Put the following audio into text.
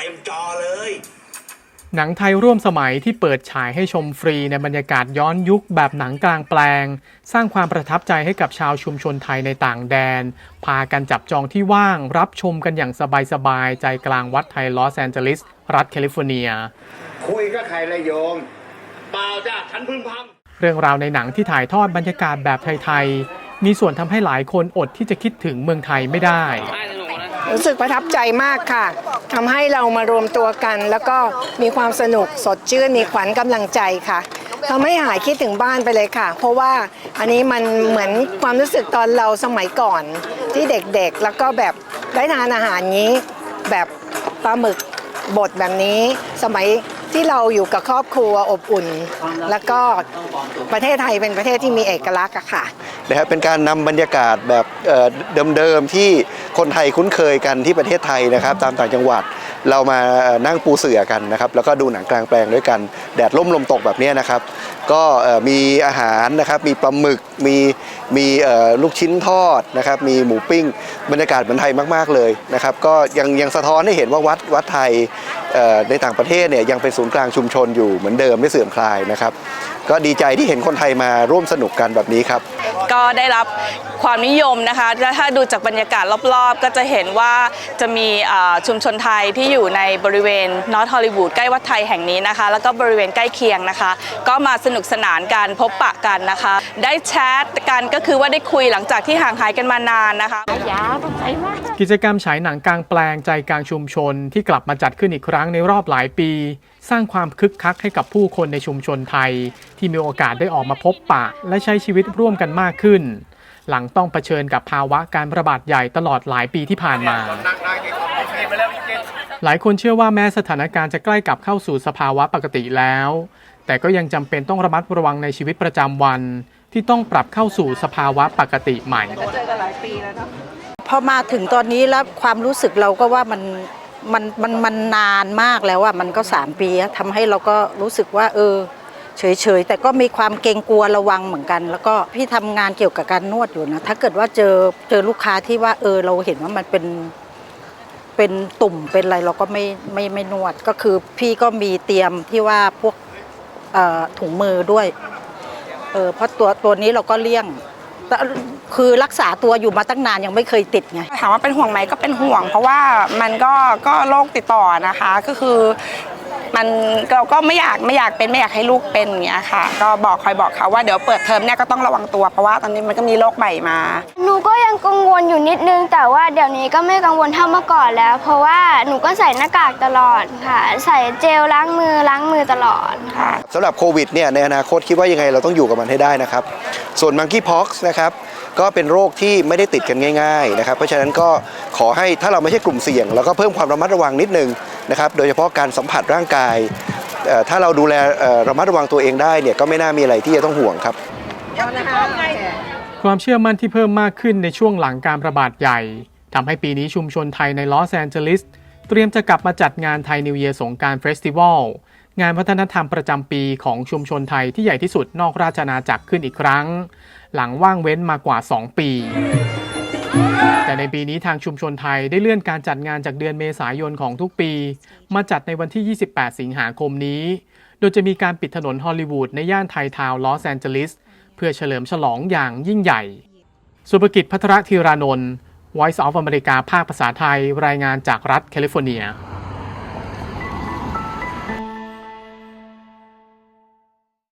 เต็มจอเลย หนังไทยร่วมสมัยที่เปิดฉายให้ชมฟรีในบรรยากาศย้อนยุคแบบหนังกลางแปลง สร้างความประทับใจให้กับชาวชุมชนไทยในต่างแดน พากันจับจองที่ว่างรับชมกันอย่างสบายๆ ใจกลางวัดไทยลอสแอนเจลิส รัฐแคลิฟอร์เนีย คุยก็ใครละโยมเปล่าจ้ะฉันพึ่งพำเรื่องราวในหนังที่ถ่ายทอดบรรยากาศแบบไทย ๆ มีส่วนทำให้หลายคนอดที่จะคิดถึงเมืองไทยไม่ได้ รู้สึกประทับใจมากค่ะทำให้เรามารวมตัวกัน แล้วก็มีความสนุกสดชื่นมีขวัญกำลังใจค่ะทำให้หายคิดถึงบ้านไปเลยค่ะ เพราะว่าอันนี้มันเหมือนความรู้สึกตอนเราสมัยก่อนที่เด็กๆ แล้วก็แบบได้ทานอาหารนี้ แบบปลาหมึกบดแบบนี้สมัย ที่เราอยู่กับครอบครัวอบอุ่น แล้วก็ประเทศไทยเป็นประเทศที่มีเอกลักษณ์อะค่ะนะครับเป็นการนำบรรยากาศแบบเอ่อเดิมๆที่คนไทยคุ้นเคยกันที่ประเทศไทยนะครับ ตามต่างจังหวัด เรามานั่งปูเสื่อกันนะครับ แล้วก็ดูหนังกลางแปลงด้วยกัน แดดร่มลมตกแบบนี้นะครับ ก็มีอาหารนะครับ มีปลาหมึก มีมีลูกชิ้นทอดนะครับ มีหมูปิ้ง บรรยากาศเหมือนไทยมาก ๆ เลยนะครับ ก็ยังยังสะท้อนให้เห็นว่าวัดวัดไทยในต่างประเทศเนี่ยยังเป็นศูนย์กลางชุมชนอยู่เหมือนเดิมไม่เสื่อมคลายนะครับ ก็ดีใจที่เห็นคนไทยมาร่วมสนุกกันแบบนี้ครับก็ได้รับความนิยมนะคะถ้าดูจากบรรยากาศรอบๆ ก็จะเห็นว่าจะมีชุมชนไทยที่อยู่ในบริเวณนอตฮอลลีวูดใกล้วัดไทยแห่งนี้นะคะ แล้วก็บริเวณใกล้เคียงนะคะ ก็มาสนุกสนานกันพบปะกันนะคะ ได้แชทกันก็คือว่าได้คุยหลังจากที่ห่างหายกันมานานนะคะกิจกรรมฉายหนังกลางแปลงใจกลางชุมชนที่กลับมาจัดขึ้นอีกครั้งในรอบหลายปี สร้างความคึกคักให้กับผู้คนในชุมชนไทย ที่มีโอกาสได้ออกมาพบปะ และใช้ชีวิตร่วมกันมากขึ้น หลังต้องเผชิญกับภาวะการระบาดใหญ่ตลอดหลายปีที่ผ่านมา หลายคนเชื่อว่าแม้สถานการณ์จะใกล้กลับเข้าสู่สภาวะปกติแล้ว แต่ก็ยังจำเป็นต้องระมัดระวังในชีวิตประจำวัน ที่ต้องปรับเข้าสู่สภาวะปกติใหม่พอมาถึงตอนนี้แล้วความรู้สึกเราก็ว่ามันมันมันมันนานมากแล้วอะมันก็สามปีอะทำให้เราก็รู้สึกว่า เออ เฉยๆ แต่ก็มีความเกรงกลัวระวังเหมือนกัน แล้วก็พี่ทำงานเกี่ยวกับการนวดอยู่นะ ถ้าเกิดว่าเจอเจอลูกค้าที่ว่าเออเราเห็นว่ามันเป็น เป็นตุ่มเป็นอะไรเราก็ไม่ไม่ไม่นวด ก็คือพี่ก็มีเตรียมที่ว่าพวกถุงมือด้วยเออเพราะตัวตัวนี้เราก็เลี่ยงคือรักษาตัวอยู่มาตั้งนานยังไม่เคยติดไงถามว่าเป็นห่วงไหมก็เป็นห่วง เพราะว่ามันก็ก็โรคติดต่อนะคะ ก็คือ มันเราก็ไม่อยากไม่อยากเป็นไม่อยากให้ลูกเป็นอย่างเงี้ยค่ะ ก็บอกคอยบอกเขาว่าเดี๋ยวเปิดเทอมเนี่ยก็ต้องระวังตัวเพราะว่าตอนนี้มันก็มีโรคใหม่มา หนูก็ยังกังวลอยู่นิดนึง แต่ว่าเดี๋ยวนี้ก็ไม่กังวลเท่าเมื่อก่อนแล้ว เพราะว่าหนูก็ใส่หน้ากากตลอดค่ะ ใส่เจลล้างมือล้างมือตลอดค่ะสำหรับโควิดเนี่ยในอนาคตคิดว่ายังไงเราต้องอยู่กับมันให้ได้นะครับ ส่วนมังคีพ็อกซ์นะครับก็เป็นโรคที่ไม่ได้ติดกันง่ายๆนะครับเพราะฉะนั้นก็ขอให้ถ้าเราไม่ใช่กลุ่มเสี่ยงเราก็เพิ่มความระมัดระวังนิดนึงนะครับโดยเฉพาะการสัมผัสร่างกาย ถ้าเราดูแลระมัดระวังตัวเองได้เนี่ยก็ไม่น่ามีอะไรที่จะต้องห่วงครับความเชื่อมั่นที่เพิ่มมากขึ้นในช่วงหลังการระบาดใหญ่ทำให้ปีนี้ชุมชนไทยในลอสแอนเจลิสเตรียมจะกลับมาจัดงานไทยนิวเยียร์สงการเฟสติวัล งานวัฒนธรรมประจำปีของชุมชนไทยที่ใหญ่ที่สุดนอกราชอาณาจักรขึ้นอีกครั้ง หลังว่างเว้นมากว่า 2 ปี แต่ในปีนี้ทางชุมชนไทยได้เลื่อนการจัดงานจากเดือนเมษายนของทุกปี มาจัดในวันที่ 28 สิงหาคมนี้ โดยจะมีการปิดถนนฮอลลีวูดในย่านไททาวน์ลอสแอนเจลิสเพื่อเฉลิมฉลองอย่างยิ่งใหญ่ สุภกิจพัทรธีรานนท์ Voice of America ภาคภาษาไทย รายงานจากรัฐแคลิฟอร์เนีย